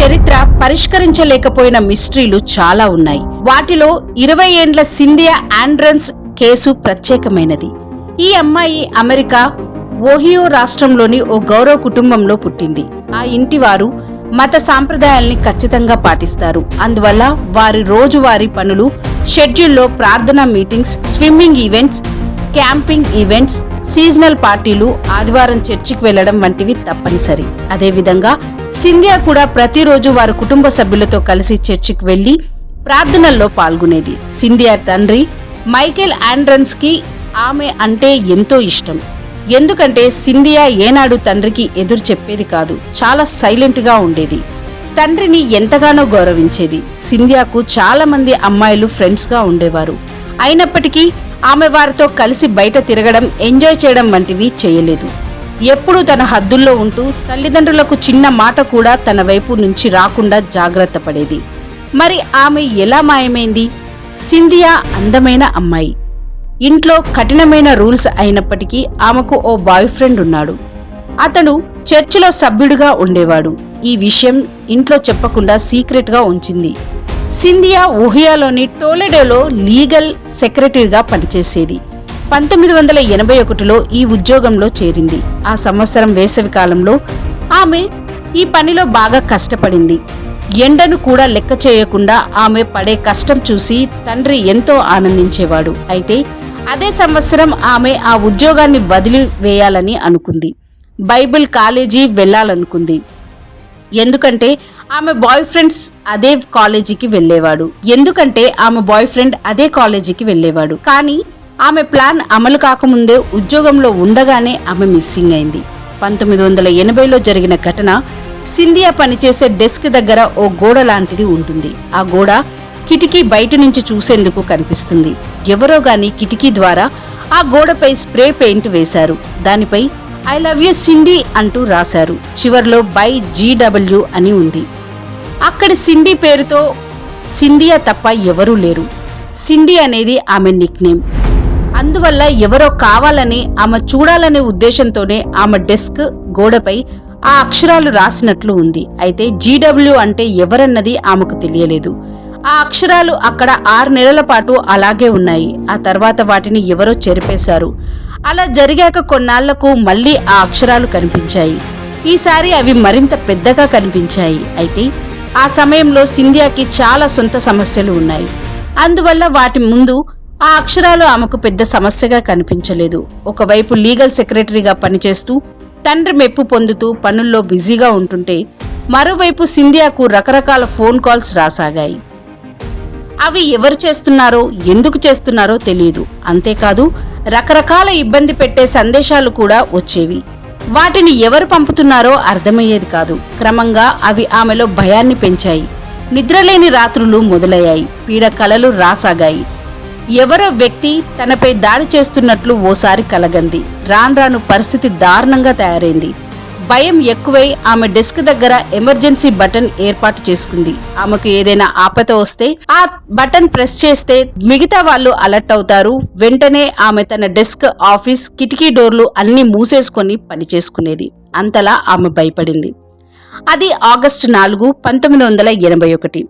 చరిత్ర పరిష్కరించలేకపోయిన మిస్టరీలు చాలా ఉన్నాయి. వాటిలో ఇరవై ఏండ్ల సింధియా ఆండ్రన్స్ కేసు ప్రత్యేకమైనది. ఈ అమ్మాయి అమెరికా ఓహియో రాష్ట్రంలోని ఓ గౌరవ కుటుంబంలో పుట్టింది. ఆ ఇంటి వారు మత సాంప్రదాయాల్ని ఖచ్చితంగా పాటిస్తారు. అందువల్ల వారి రోజువారీ పనులు షెడ్యూల్లో ప్రార్థనా meetings swimming events camping events seasonal పార్టీలు ఆదివారం చర్చికి వెళ్ళడం వంటివి తప్పనిసరి. అదేవిధంగా సింధియా కూడా ప్రతిరోజు వారి కుటుంబ సభ్యులతో కలిసి చర్చికి వెళ్ళి ప్రార్థనల్లో పాల్గొనేది. సింధియా తండ్రి మైకేల్ ఆండ్రన్స్కి ఆమె అంటే ఎంతో ఇష్టం. ఎందుకంటే సింధియా ఏనాడు తండ్రికి ఎదురు చెప్పేది కాదు చాలా సైలెంట్గా ఉండేది. తండ్రిని ఎంతగానో గౌరవించేది. సింధియాకు చాలా మంది అమ్మాయిలు ఫ్రెండ్స్గా ఉండేవారు. అయినప్పటికీ ఆమె వారితో కలిసి బయట తిరగడం ఎంజాయ్ చేయడం వంటివి చేయలేదు. ఎప్పుడూ తన హద్దుల్లో ఉంటూ తల్లిదండ్రులకు చిన్న మాట కూడా తన వైపు నుంచి రాకుండా జాగ్రత్త పడేది. మరి ఆమె ఎలా మాయమైంది? సింధియా అందమైన అమ్మాయి. ఇంట్లో కఠినమైన రూల్స్ అయినప్పటికీ ఆమెకు ఓ బాయ్ ఫ్రెండ్ ఉన్నాడు. అతడు చర్చిలో సభ్యుడిగా ఉండేవాడు. ఈ విషయం ఇంట్లో చెప్పకుండా సీక్రెట్గా ఉంచింది. సింధియా ఊహియాలోని టోలెడోలో లీగల్ సెక్రటరీగా పనిచేసేది. పంతొమ్మిది వందల ఎనభై ఒకటిలో ఈ ఉద్యోగంలో చేరింది. ఆ సంవత్సరం వేసవి కాలంలో ఆమె ఈ పనిలో బాగా కష్టపడింది. ఎండను కూడా లెక్క చేయకుండా ఆమె పడే కష్టం చూసి తండ్రి ఎంతో ఆనందించేవాడు. అయితే అదే సంవత్సరం ఆమె ఆ ఉద్యోగాన్ని వదిలి వేయాలని అనుకుంది. బైబిల్ కాలేజీ వెళ్ళాలనుకుంది. ఎందుకంటే ఆమె బాయ్ ఫ్రెండ్స్ అదే కాలేజీకి వెళ్ళేవాడు. ఎందుకంటే ఆమె బాయ్ ఫ్రెండ్ అదే కాలేజీకి వెళ్ళేవాడు. కానీ ఆమె ప్లాన్ అమలు కాకముందే ఉద్యోగంలో ఉండగానే ఆమె మిస్సింగ్ అయింది. పంతొమ్మిది వందల ఎనభైలో జరిగిన ఘటన సింధియా పనిచేసే డెస్క్ దగ్గర ఓ గోడ లాంటిది ఉంటుంది. ఆ గోడ కిటికీ బయట నుంచి చూసేందుకు కనిపిస్తుంది. ఎవరో గాని కిటికీ ద్వారా ఆ గోడపై స్ప్రే పెయింట్ వేశారు. దానిపై ఐ లవ్ యూ సిండి అంటూ రాశారు. చివర్లో బై జీడబ్ల్యూ అని ఉంది. అక్కడి సిండి పేరుతో సింధియా తప్ప ఎవరూ లేరు. సిండి అనేది ఆమె నిక్ నేమ్ అందువల్ల ఎవరో కావాలని ఆమె చూడాలనే ఉద్దేశంతోనే ఆమె డెస్క్ గోడపై ఆ అక్షరాలు రాసినట్లు ఉంది. అయితే జీడబ్ల్యూ అంటే ఎవరన్నది ఆమెకు తెలియలేదు. ఆ అక్షరాలు అక్కడ ఆరు నెలల పాటు అలాగే ఉన్నాయి. ఆ తర్వాత వాటిని ఎవరో చెరిపేశారు. అలా జరిగాక కొన్నాళ్ళకు మళ్ళీ ఆ అక్షరాలు కనిపించాయి. ఈసారి అవి మరింత పెద్దగా కనిపించాయి. అయితే ఆ సమయంలో సింధియాకి చాలా సొంత సమస్యలు ఉన్నాయి. అందువల్ల వాటి ముందు ఆ అక్షరాలు ఆమెకు పెద్ద సమస్యగా కనిపించలేదు. ఒకవైపు లీగల్ సెక్రటరీగా పనిచేస్తూ తండ్రి మెప్పు పొందుతూ పనుల్లో బిజీగా ఉంటుంటే మరోవైపు సింధియాకు రకరకాల ఫోన్ కాల్స్ రాసాగాయి. అవి ఎవరు చేస్తున్నారో ఎందుకు చేస్తున్నారో తెలియదు అంతేకాదు రకరకాల ఇబ్బంది పెట్టే సందేశాలు కూడా వచ్చేవి. వాటిని ఎవరు పంపుతున్నారో అర్థమయ్యేది కాదు. క్రమంగా అవి ఆమెలో భయాన్ని పెంచాయి. నిద్రలేని రాత్రులు మొదలయ్యాయి. పీడ కలలు రాసాగాయి. ఎవరో వ్యక్తి తనపై దాడి చేస్తున్నట్లు ఓసారి కలగంది. రాను పరిస్థితి దారుణంగా తయారైంది. భయం ఎక్కువై ఆమె డెస్క్ దగ్గర ఎమర్జెన్సీ బటన్ ఏర్పాటు చేసుకుంది. ఆమెకు ఏదైనా ఆపద వస్తే ఆ బటన్ ప్రెస్ చేస్తే మిగతా వాళ్ళు అలర్ట్ అవుతారు. వెంటనే ఆమె తన డెస్క్ ఆఫీస్ కిటికీ డోర్లు అన్ని మూసేసుకొని పని చేసుకునేది. అంతలా ఆమె భయపడింది. అది ఆగస్టు నాలుగు పంతొమ్మిది వందల ఎనభై ఒకటి.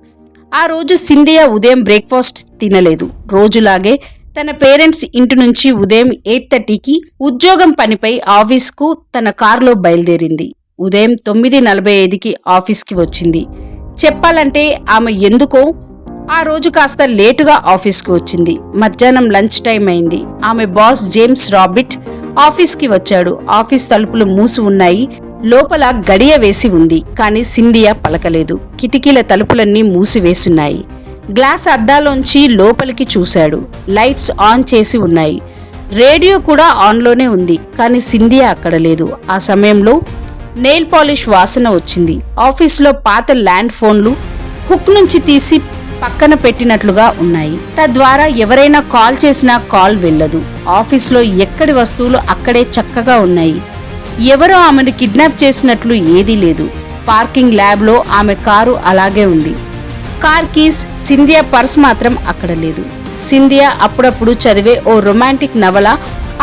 ఆ రోజు సింధియా ఉదయం బ్రేక్ఫాస్ట్ తినలేదు. రోజులాగే తన పేరెంట్స్ ఇంటి నుంచి ఉదయం ఎయిట్ థర్టీకి ఉద్యోగం పనిపై ఆఫీస్కు తన కారులో బయలుదేరింది. ఉదయం తొమ్మిది నలభై ఐదుకి ఆఫీస్కి వచ్చింది. చెప్పాలంటే ఆమె ఎందుకో ఆ రోజు కాస్త లేటుగా ఆఫీస్కి వచ్చింది. మధ్యాహ్నం లంచ్ టైం అయింది. ఆమె బాస్ జేమ్స్ రాబిట్ ఆఫీస్కి వచ్చాడు. ఆఫీస్ తలుపులు మూసి ఉన్నాయి. లోపల గడియ వేసి ఉంది. కానీ సింధియా పలకలేదు. కిటికీల తలుపులన్నీ మూసివేసున్నాయి గ్లాస్ అద్దాలోంచి లోపలికి చూశాడు. లైట్స్ ఆన్ చేసి ఉన్నాయి. రేడియో కూడా ఆన్లోనే ఉంది కానీ సింధియా అక్కడ లేదు. ఆ సమయంలో నెయిల్ పాలిష్ వాసన వచ్చింది. ఆఫీస్లో పాత ల్యాండ్ ఫోన్లు హుక్ నుంచి తీసి పక్కన పెట్టినట్లుగా ఉన్నాయి. తద్వారా ఎవరైనా కాల్ చేసినా కాల్ వెళ్ళదు. ఆఫీస్లో ఎక్కడి వస్తువులు అక్కడే చక్కగా ఉన్నాయి. ఎవరో ఆమెను కిడ్నాప్ చేసినట్లు ఏదీ లేదు. పార్కింగ్ ల్యాబ్లో ఆమె కారు అలాగే ఉంది. కార్ కీస్ సింధియా పర్స్ మాత్రం అక్కడ లేదు. సింధియా అప్పుడప్పుడు చదివే ఓ రొమాంటిక్ నవల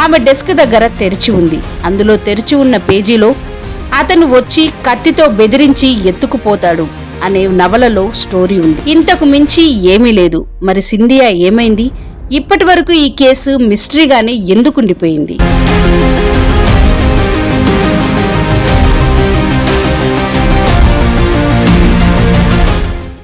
ఆమె డెస్క్ దగ్గర తెరిచి ఉంది. అందులో తెరిచి ఉన్న పేజీలో అతను వచ్చి కత్తితో బెదిరించి ఎత్తుకుపోతాడు అనే నవలలో స్టోరీ ఉంది. ఇంతకు మించి ఏమీ లేదు. మరి సింధియా ఏమైంది? ఇప్పటి వరకు ఈ కేసు మిస్టరీగానే ఎందుకుండిపోయింది